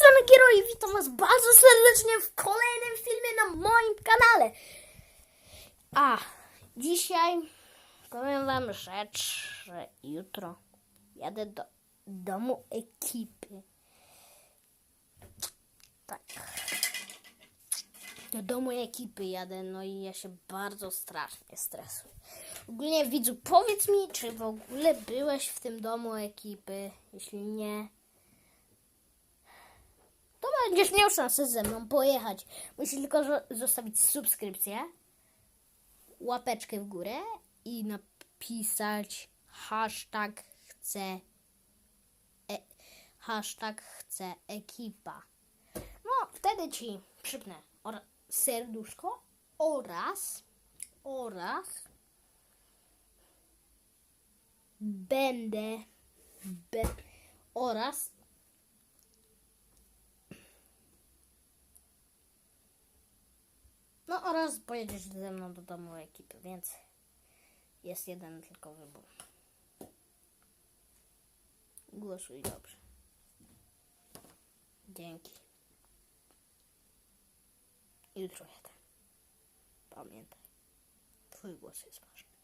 strony Giro i witam was bardzo serdecznie w kolejnym filmie na moim kanale. A, dzisiaj powiem wam rzecz, że jutro jadę do domu ekipy. Tak. Do domu ekipy jadę, no i ja się bardzo strasznie stresuję. Ogólnie widzu, powiedz mi, czy w ogóle byłeś w tym domu ekipy? Jeśli nie, będziesz miał szansę ze mną pojechać. Musisz tylko zo- zostawić subskrypcję, łapeczkę w górę i napisać hashtag chcę e, hashtag chcę ekipa. No, wtedy ci przypnę ora- serduszko oraz oraz będę be, oraz oraz pojedziesz ze mną do domu ekipy, więc jest jeden tylko wybór. Głosuj dobrze. Dzięki. Jutro jadę. Pamiętaj. Twój głos jest ważny.